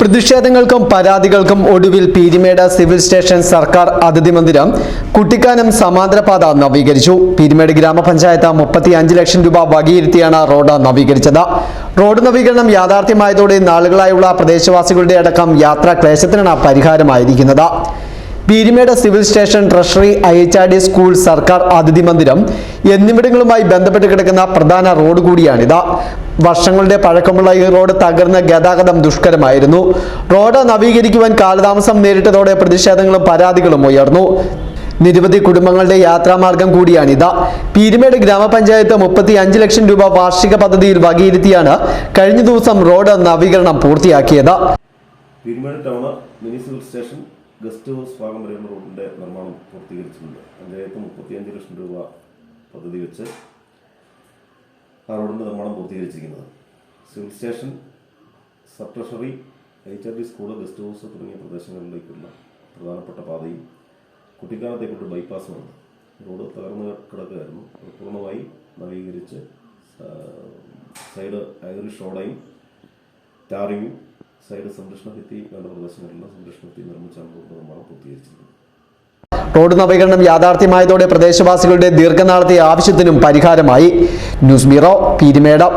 പ്രതിഷേധങ്ങൾക്കും പരാതികൾക്കും ഒടുവിൽ Peermade civil station സർക്കാർ അതിഥി മന്ദിരം കുട്ടിക്കാനം സമാന്തരപാത നവീകരിച്ചു. പീരിമേട് ഗ്രാമപഞ്ചായത്ത് മുപ്പത്തി അഞ്ച് ലക്ഷം രൂപ വകയിരുത്തിയാണ് റോഡ് നവീകരിച്ചത്. റോഡ് നവീകരണം യാഥാർത്ഥ്യമായതോടെ നാളുകളായുള്ള പ്രദേശവാസികളുടെ അടക്കം യാത്രാ ക്ലേശത്തിനാണ് പരിഹാരമായിരിക്കുന്നത്. Peermade civil station treasury I H R D school സർക്കാർ അതിഥി മന്ദിരം എന്നിവിടങ്ങളുമായി ബന്ധപ്പെട്ട് കിടക്കുന്ന പ്രധാന റോഡ് കൂടിയാണിത്. വർഷങ്ങളുടെ പഴക്കമുള്ള ഈ റോഡ് തകർന്ന ഗതാഗതം ദുഷ്കരമായിരുന്നു. റോഡ് നവീകരിക്കുവാൻ കാലതാമസം നേരിട്ടതോടെ പ്രതിഷേധങ്ങളും പരാതികളും ഉയർന്നു. നിരവധി കുടുംബങ്ങളുടെ യാത്രാമാർഗം കൂടിയാണിത്. പീരുമേട് ഗ്രാമപഞ്ചായത്ത് മുപ്പത്തി അഞ്ച് ലക്ഷം രൂപ വാർഷിക പദ്ധതിയിൽ വകയിരുത്തിയാണ് കഴിഞ്ഞ ദിവസം റോഡ് നവീകരണം പൂർത്തിയാക്കിയത്. Town mini station guest house ഭാഗം വരെയുള്ള റോഡിന്റെ നിർമ്മാണം പൂർത്തീകരിച്ചിട്ടുണ്ട്. മുപ്പത്തിയഞ്ച് ലക്ഷം രൂപ പദ്ധതി വെച്ച് ആ റോഡിന്റെ നിർമ്മാണം പൂർത്തീകരിച്ചിരിക്കുന്നത്. Civil station sub treasury H R D school guest house തുടങ്ങിയ പ്രദേശങ്ങളിലേക്കുള്ള പ്രധാനപ്പെട്ട പാതയും കുട്ടിക്കാലത്തേക്കുള്ള ബൈപ്പാസുമാണ്. റോഡ് തകർന്ന് കിടക്കുകയായിരുന്നു. അത് പൂർണമായി നവീകരിച്ച് സൈഡ് ഐറിഷ് റോഡയും ടാറിങ്ങും സൈഡ് സംരക്ഷണ ഭിത്തി വേണ്ട പ്രദേശങ്ങളിലുള്ള സംരക്ഷണ ഭിത്തി നിർമ്മിച്ചാണ് റോഡ് നിർമ്മാണം പൂർത്തീകരിച്ചിരിക്കുന്നത്. റോഡ് നവീകരണം യാഥാർത്ഥ്യമായതോടെ പ്രദേശവാസികളുടെ ദീർഘനാളത്തെ ആവശ്യത്തിനും പരിഹാരമായി. News bureau Peermade.